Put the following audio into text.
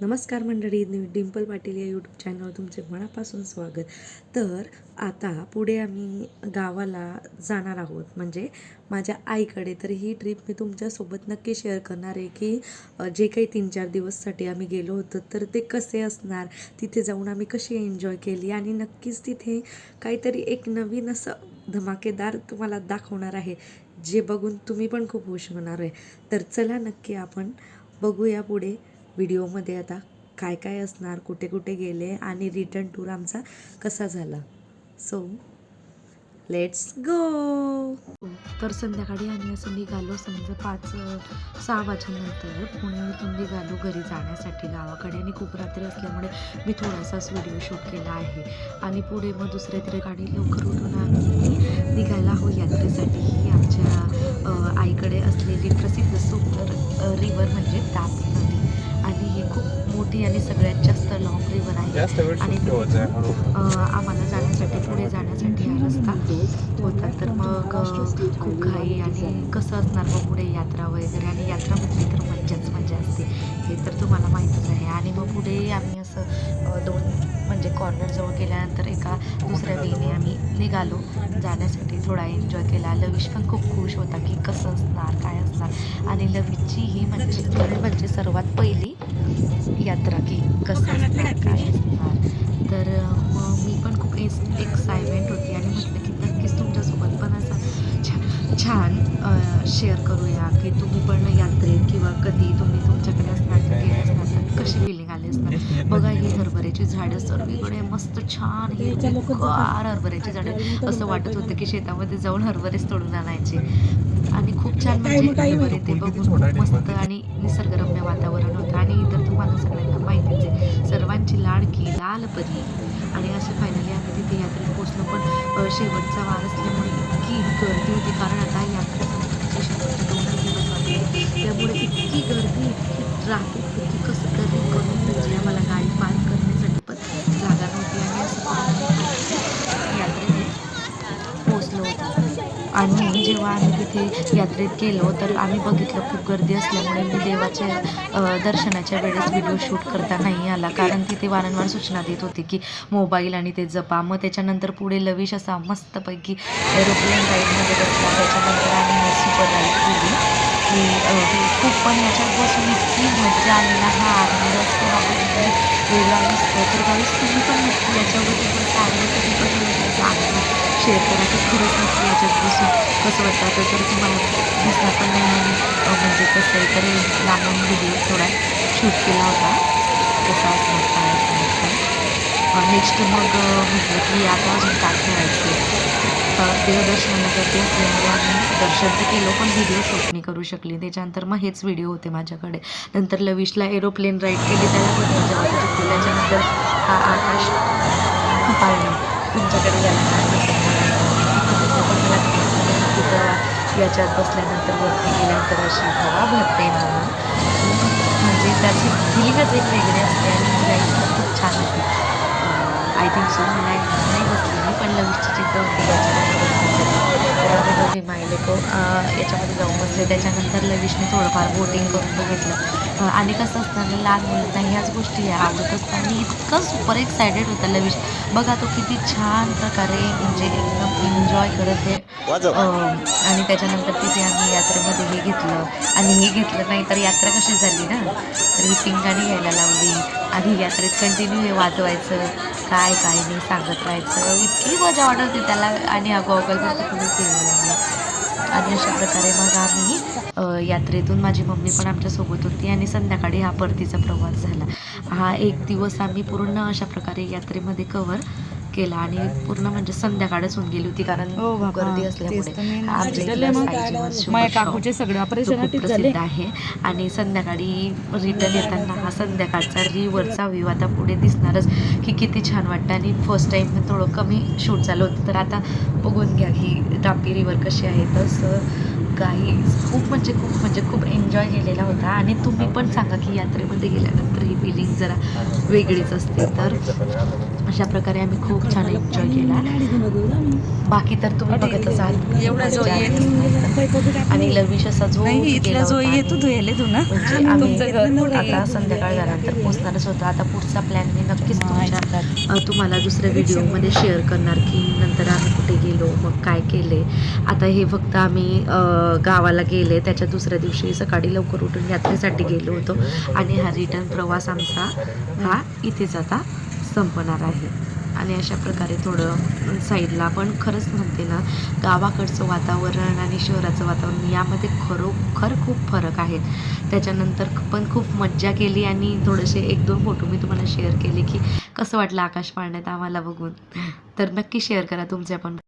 नमस्कार मंडळी मी डिंपल पाटील या यूट्यूब चॅनलवर तुमचे मनापासून स्वागत. तर आता पुढे आम्ही गावाला जाणार आहोत. म्हणजे माझ्या आईकडे तर ही ट्रिप मी तुमच्यासोबत नक्की शेअर करणार आहे की जे काही तीन चार दिवससाठी आम्ही गेलो होतो तर ते कसे असणार? तिथे जाऊन आम्ही कशी एन्जॉय केली? आणि नक्कीच तिथे काहीतरी एक नवीन असं धमाकेदार तुम्हाला दाखवणार आहे जे बघून तुम्ही पण खूप खुश होणार आहे. तर चला नक्की आपण बघूया पुढे. व्हिडिओमध्ये आता काय काय असणार कुठे कुठे गेले आणि रिटर्न टूर आमचा कसा झाला. सो लेट्स गो तर संध्याकाळी आम्ही असं निघालो समजा पाच सहा वाजेनंतर. पुण्यातून निघालो घरी जाण्यासाठी गावाकडे आणि खूप रात्री असल्यामुळे मी थोडासाच व्हिडिओ शूट केला आहे. आणि पुढे मग दुसऱ्या तरी गाडी लवकर उठून आम्ही निघायला हो यात्रेसाठी. ही आमच्या आईकडे असलेली प्रसिद्ध सुंदर रिवर म्हणजे तापी नदी. आणि ही खूप मोठी आणि सगळ्यात जास्त लॉंग रिवर आहे. आणि अ, आम्हाला जाण्यासाठी पुढे जाण्यासाठी हा रस्ता होता. तर मग खूप घाई आणि कसं असणार मग पुढे यात्रा वगैरे? आणि यात्रा म्हटली तर मज्जाच मजा असते. हे तर तुम्हाला माहीतच आहे. आणि मग पुढे आम्ही असं दोन म्हणजे कॉर्नरजवळ गेल्यानंतर एका दुसऱ्या वेळेने आम्ही निघालो. जाण्यासाठी थोडा एन्जॉय केला. लविश पण खूप खुश होता की कसं असणार काय असणार? आणि लविशची ही म्हणजे म्हणजे सर्वात पहिली यात्रा की कसं काय असणार? शेअर करूया की तुम्ही पण यात्रेत किंवा कधी तुम्ही तुमच्याकडे असणार तर गेले असणार तर कशी फिलिंग आली असणार? बघा ही हरभऱ्याची झाडं सर्वीकडे मस्त छान हिरवीगार हरभऱ्याची झाडं. असं वाटत होतं की शेतामध्ये जाऊन हरभरेच तोडून आणायचे. आणि खूप छान म्हणजे हरभरे ते बघून खूप मस्त आणि निसर्गरम्य वातावरण होतं. आणि इतर तुम्हाला सगळ्यांना माहितीच आहे सर्वांची लाडकी लाल परी. आणि असे फायनली आम्ही तिथे यात्रेत पोहोचलो. पण शेवटचा वार असल्यामुळे इतकी गर्दी होती. कारण आता यात्रा त्यामुळे इतकी गर्दी इतकी ट्रॅफिक होती कसं तरी करून म्हणजे आम्हाला गाडी पार्क आणि जेव्हा आम्ही तिथे यात्रेत गेलो तर आम्ही बघितलं खूप गर्दी असल्यामुळे मी देवाच्या दर्शनाच्या वेळेस व्हिडिओ शूट करता नाही आला. कारण तिथे वारंवार सूचना देत होती की मोबाईल आणि ते जपा. मग त्याच्यानंतर पुढे लविश असा मस्तपैकी एरोप्लेन राईडमध्ये बसला. त्याच्यानंतर आम्ही सुपर राईड केली. की खूप पण याच्यात बसून इतकी मजा आली ना हा आनंद असतो हा वेगळा नसतो. तर गावीच तुम्ही पण नक्की याच्या पण आनंद कधी पण त्याचा आनंद शेअर करा की खरंच नक्की याच्यात बसून कसं वाटतं? आता तर तुम्हाला दिसणार पण नाही म्हणजे कसं आहे तर लांबून व्हिडिओ थोडा शूट केला होता. कसा असणार काय असणार नेक्स्ट मग म्हटलं की आता अजून काय करायचं तर देवदर्शनाला गर्दी असल्यामुळे म्हणजे आम्ही दर्शन तर केलं पण व्हिडिओ शूट नाही करू शकली. त्याच्यानंतर मग हेच व्हिडिओ होते माझ्याकडे. नंतर लविशला एरोप्लेन राईड केली त्याला पण मजा वाटत त्याच्यानंतर हा आकाश पाळणं तुमच्याकडे यायला काय हरकत नाही. तिथं पण मला सांगितलं की तिथं याच्यात बसल्यानंतर वरती गेल्यानंतर अशी हवा भरते मला म्हणजे त्याची फिलिंगच एक वेगळी असते आणि मला खूप छान होती आय थिंक सो मला नाही बसली मी पण लविशची चिंता होती याच्यामध्ये. बसण्यासाठी तर आम्ही दोघे को याच्यामध्ये जाऊन बसले. त्याच्यानंतर लविशने थोडंफार बोटिंग करून बघितलं आणि कसं असतं ना लहान मुलांना ह्याच गोष्टी आवडत असतात. आणि इतकं सुपर एक्सायटेड होतं लविश. बघा तो किती छान प्रकारे म्हणजे एकदम एन्जॉय करत अ, आणि त्याच्यानंतर तिथे आम्ही यात्रेमध्ये हे घेतलं. आणि हे घेतलं नाही तर यात्रा कशी झाली ना? तर ही पिंगाणी घ्यायला लावली. आणि यात्रेत कंटिन्यू हे वाजवायचं. काय काय नाही सांगत राहायचं. इतकी मजा वाटत होती त्याला. आणि हा गॉगल तिकडे फिरायला लागला. आणि अशा प्रकारे मग आम्ही यात्रेतून माझी मम्मी पण आमच्यासोबत होती आणि संध्याकाळी हा परतीचा प्रवास झाला. हा एक दिवस आम्ही पूर्ण अशा प्रकारे यात्रेमध्ये कवर केला आणि पूर्ण म्हणजे संध्याकाळच होऊन गेली होती कारण हो गर्दी असल्यामुळे. आमच्या काकूचे सगळे ऑपरेशन प्रसिद्ध आहे आणि संध्याकाळी रिटर्न येताना हा संध्याकाळचा रिव्हरचा व्ह्यू आता पुढे दिसणारच की किती छान वाटतं. आणि फर्स्ट टाईम थोडं कमी शूट झालं होतं. तर आता बघून घ्या की तापी रिव्हर कशी आहे. तसं काही खूप म्हणजे खूप म्हणजे खूप एन्जॉय केलेला होता. आणि तुम्ही पण सांगा की यात्रेमध्ये गेल्यानंतर ही फिलिंग जरा वेगळीच असते. तर अशा प्रकारे आम्ही खूप छान एन्जॉय केला. बाकी तर तुम्ही बघतच आहात एवढा जो. आणि लविश असा जो इथला जो येतो आणि- धुयाले तू ना. म्हणजे आता? संध्याकाळ झाल्यानंतर पोचणारच होतो. आता पुढचा प्लॅन मी नक्कीच तुमच्या तुम्हाला दुसऱ्या व्हिडिओमध्ये शेअर करणार की नंतर आम्ही कुठे गेलो मग काय केले. आता हे फक्त आम्ही गावाला गेले. त्याच्या दुसऱ्या दिवशी सकाळी लवकर उठून यात्रेसाठी गेलो होतो. आणि हा रिटर्न प्रवास आमचा हा इथेच आता संपणार आहे. आणि अशा प्रकारे थोडं साईडला पण खरंच म्हणते ना गावाकडचं वातावरण आणि शहराचं वातावरण यामध्ये खरोखर खूप फरक आहे. त्याच्यानंतर पण खूप मज्जा केली आणि थोडेसे एक दोन फोटो मी तुम्हाला शेअर केले की कसं वाटलं आकाश पाळण्यात आम्हाला बघून. तर नक्की शेअर करा तुमच्या पण.